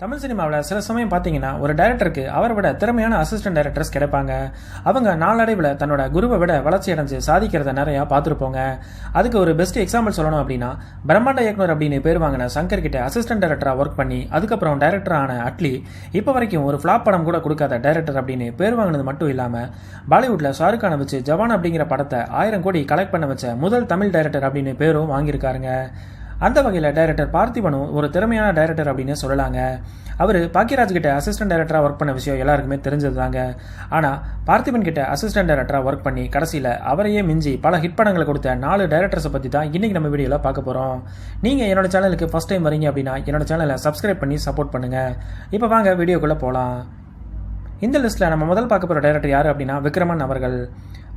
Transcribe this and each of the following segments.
தமிழ் சினிமாவில் சில சமயம் பார்த்தீங்கன்னா ஒரு டைரக்டருக்கு அவரை விட திறமையான அசிஸ்டன்ட் டைரக்டர்ஸ் கிடைப்பாங்க. அவங்க நாளடைவில் தன்னோட குருவை விட வளர்ச்சி அடைஞ்சு சாதிக்கிறத நிறையா பார்த்துருப்போங்க. அதுக்கு ஒரு பெஸ்ட் எக்ஸாம்பிள் சொல்லணும் அப்படின்னா பிரம்மாண்ட இயக்குனர் அப்படின்னு பேர் வாங்கின சங்கர் கிட்ட அசிஸ்டன்ட் டைரக்டராக ஒர்க் பண்ணி அதுக்கப்புறம் டைரக்டர் ஆன அட்லி இப்போ வரைக்கும் ஒரு ஃப்ளாப் படம் கூட கொடுக்காத டைரக்டர் அப்படின்னு பேர் வாங்கினது மட்டும் இல்லாமல் பாலிவுட்டில் ஷாருக் கானை வச்சு ஜவான் அப்படிங்கிற படத்தை ஆயிரம் கோடி கலெக்ட் பண்ண வச்ச முதல் தமிழ் டைரக்டர் அப்படின்னு பேரும் வாங்கியிருக்காருங்க. அந்த வகையில் டைரக்டர் பார்த்திபனும் ஒரு திறமையான டைரக்டர் அப்படின்னு சொல்லலாங்க. அவர் பாக்கியராஜ் கிட்ட அசிஸ்டன்ட் டைரக்டராக ஒர்க் பண்ண விஷயம் எல்லாருக்குமே தெரிஞ்சது தாங்க ஆனால் பார்த்திபன் கிட்ட அசிஸ்டன்ட் டைரக்டராக ஒர்க் பண்ணி கடைசியில் அவரையே மிஞ்சி பல ஹிட் படங்களை கொடுத்த நாலு டைரக்டர்ஸை பற்றி தான் இன்றைக்கி நம்ம வீடியோவில் பார்க்க போகிறோம் நீங்கள் என்னோட சேனலுக்கு ஃபஸ்ட் டைம் வரீங்க அப்படின்னா என்னோட சேனலை சப்ஸ்கிரைப் பண்ணி சப்போர்ட் பண்ணுங்கள் இப்போ வாங்க வீடியோக்குள்ளே போகலாம் இந்த லிஸ்ட்டில் நம்ம முதல் பார்க்க போகிற டைரக்டர் யார் அப்படின்னா விக்ரமன் அவர்கள்.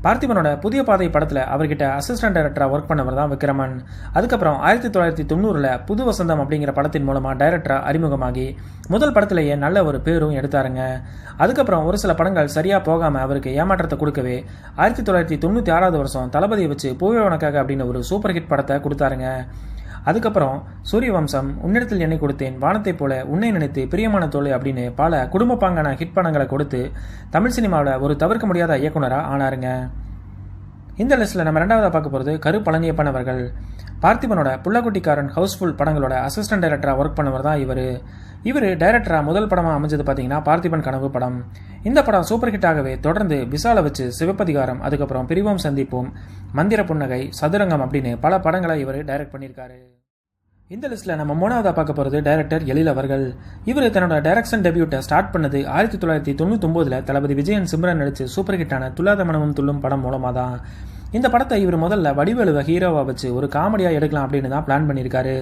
பார்த்திபனோட புதிய பாதை படத்தில் அவர்கிட்ட அசிஸ்டன்ட் டைரக்டராக ஒர்க் பண்ணவர் தான் விக்ரமன். அதுக்கப்புறம் ஆயிரத்தி தொள்ளாயிரத்தி தொண்ணூறில் புது வசந்தம் அப்படிங்கிற படத்தின் மூலமாக டைரக்டராக அறிமுகமாகி முதல் படத்திலேயே நல்ல ஒரு பேரும் எடுத்தாருங்க. அதுக்கப்புறம் ஒரு சில படங்கள் சரியாக போகாமல் அவருக்கு ஏமாற்றத்தை கொடுக்கவே ஆயிரத்தி தொள்ளாயிரத்தி தொண்ணூற்றி ஆறாவது வருஷம் தளபதியை வச்சு பூவே உனக்காக அப்படின்னு ஒரு சூப்பர் ஹிட் படத்தை கொடுத்தாருங்க. அதுக்கப்புறம் சூரிய வம்சம் உன்னிடத்தில் என்னை கொடுத்தேன் வானத்தை போல உன்னை நினைத்து பிரியமான தோலை அப்படின்னு பல குடும்பப்பாங்கான ஹிட் படங்களை கொடுத்து தமிழ் சினிமாவில் ஒரு தவிர்க்க முடியாத இயக்குனராக ஆனாருங்க. இந்த லிஸ்ட்டில் நம்ம ரெண்டாவதாக பார்க்க போகிறது கரு பழனியப்பன் அவர்கள் பார்த்திபனோட புள்ளக்குட்டிக்காரன் ஹவுஸ்ஃபுல் படங்களோட அசிஸ்டன்ட் டைரக்டராக ஒர்க் பண்ணவர் தான் இவர். இவர் டைரக்டராக முதல் படமாக அமைஞ்சது பார்த்தீங்கன்னா பார்த்திபன் கனவு படம். இந்த படம் சூப்பர் ஹிட்டாகவே தொடர்ந்து விசால வச்சு சிவப்பதிகாரம் அதுக்கப்புறம் பிரிவோம் சந்திப்போம் மந்திர புன்னகை சதுரங்கம் அப்படின்னு பல படங்களை இவர் டைரக்ட் பண்ணியிருக்காரு. இந்த லிஸ்ட்டில் நம்ம மூணாவதாக பார்க்க போகிறது டைரக்டர் எழில் அவர்கள். இவர் தன்னோட டைரக்ஷன் டெபியூட்டை ஸ்டார்ட் பண்ணது ஆயிரத்தி தொள்ளாயிரத்தி தொண்ணூத்தொம்போதில் தளபதி விஜயன் சிம்ரன் நடித்து சூப்பர் ஹிட்டான துல்லாத மனமும் துள்ளும் படம் மூலமாக தான் இந்த படத்தை இவர் முதல்ல வடிவேலுவை ஹீரோவாக வச்சு ஒரு காமெடியாக எடுக்கலாம் அப்படின்னு தான் பிளான் பண்ணியிருக்காரு.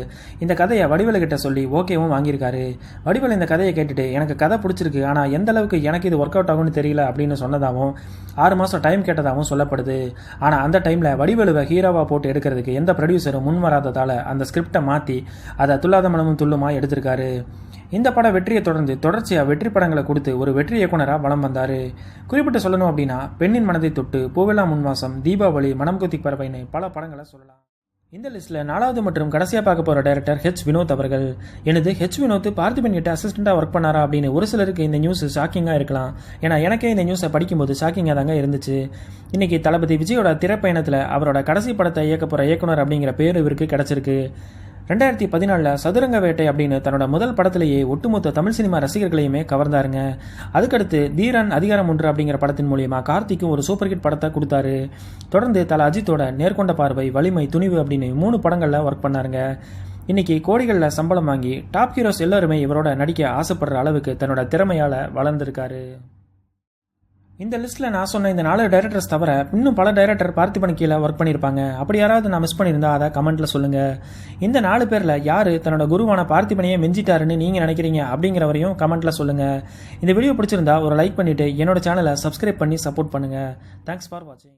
இந்த கதையை வடிவேலு கிட்ட சொல்லி ஓகேவும் வாங்கியிருக்காரு. வடிவேலு இந்த கதையை கேட்டுட்டு எனக்கு கதை பிடிச்சிருக்கு ஆனால் எந்த அளவுக்கு எனக்கு இது ஒர்க் அவுட் ஆகும்னு தெரியல அப்படின்னு சொன்னதாகவும் ஆறு மாதம் டைம் கேட்டதாகவும் சொல்லப்படுது. ஆனால் அந்த டைமில் வடிவேலுவை ஹீரோவாக போட்டு எடுக்கிறதுக்கு எந்த ப்ரொடியூசரும் முன் வராததால் அந்த ஸ்கிரிப்டை மாற்றி அதை துல்லாத மனமும் துள்ளுமா எடுத்திருக்காரு. இந்த பட வெற்றியை தொடர்ந்து தொடர்ச்சியாக வெற்றி படங்களை கொடுத்து ஒரு வெற்றி இயக்குனராக வலம் வந்தார். குறிப்பிட்டு சொல்லணும் அப்படின்னா பெண்ணின் மனதை தொட்டு பூவெல்லாம் முன்வாசம் தீபாவளி மனம் குத்தி பறவைன்னு பல படங்களை சொல்லலாம். இந்த லிஸ்ட்டில் நாலாவது மற்றும் கடைசியாக பார்க்க போகிற டைரக்டர் ஹெச் வினோத் அவர்கள். எனது ஹெச் வினோத் பார்த்திபன் கிட்ட அசிஸ்டண்ட்டாக ஒர்க் பண்ணாரா அப்படின்னு ஒரு சிலருக்கு இந்த நியூஸ் ஷாக்கிங்காக இருக்கலாம். ஏன்னா எனக்கே இந்த நியூஸை படிக்கும்போது ஷாக்கிங்காக தாங்க இருந்துச்சு. இன்னைக்கு தளபதி விஜயோட திரைப்பயணத்தில் அவரோட கடைசி படத்தை இயக்க போகிற இயக்குனர் அப்படிங்கிற பேர் இவருக்கு கிடச்சிருக்கு. ரெண்டாயிரத்தி பதினாலில் சதுரங்க வேட்டை அப்படின்னு தன்னோட முதல் படத்திலேயே ஒட்டுமொத்த தமிழ் சினிமா ரசிகர்களையுமே கவர்ந்தாருங்க. அதுக்கடுத்து தீரன் அதிகாரம் ஒன்று அப்படிங்கிற படத்தின் மூலியமா கார்த்திக்கும் ஒரு சூப்பர் ஹிட் படத்தை கொடுத்தாரு. தொடர்ந்து தல அஜித்தோட நேர்கொண்ட பார்வை வலிமை துணிவு அப்படின்னு மூணு படங்களில் ஒர்க் பண்ணாருங்க. இன்னைக்கு கோடிகளில் சம்பளம் வாங்கி டாப் ஹீரோஸ் எல்லாருமே இவரோட நடிக்க ஆசைப்படுற அளவுக்கு தன்னோட திறமையால் வளர்ந்துருக்காரு. இந்த லிஸ்ட்டில் நான் சொன்ன இந்த நாலு டைரக்டர்ஸ் தவிர இன்னும் பல டைரக்டர் பார்த்திபன் கீழே ஒர்க் பண்ணியிருப்பாங்க அப்படி யாராவது நான் மிஸ் பண்ணியிருந்தா அதை கமெண்ட்டில் சொல்லுங்கள் இந்த நாலு பேரில் யார் தன்னோட குருவான பார்த்திபனையே மிஞ்சிட்டாருன்னு நீங்கள் நினைக்கிறீங்க அப்படிங்கிறவரையும் கமெண்ட்டில் சொல்லுங்கள் இந்த வீடியோ பிடிச்சிருந்தா ஒரு லைக் பண்ணிவிட்டு என்னோட சேனலை சப்ஸ்கிரைப் பண்ணி சப்போர்ட் பண்ணுங்கள் தேங்க்ஸ் ஃபார் வாட்சிங்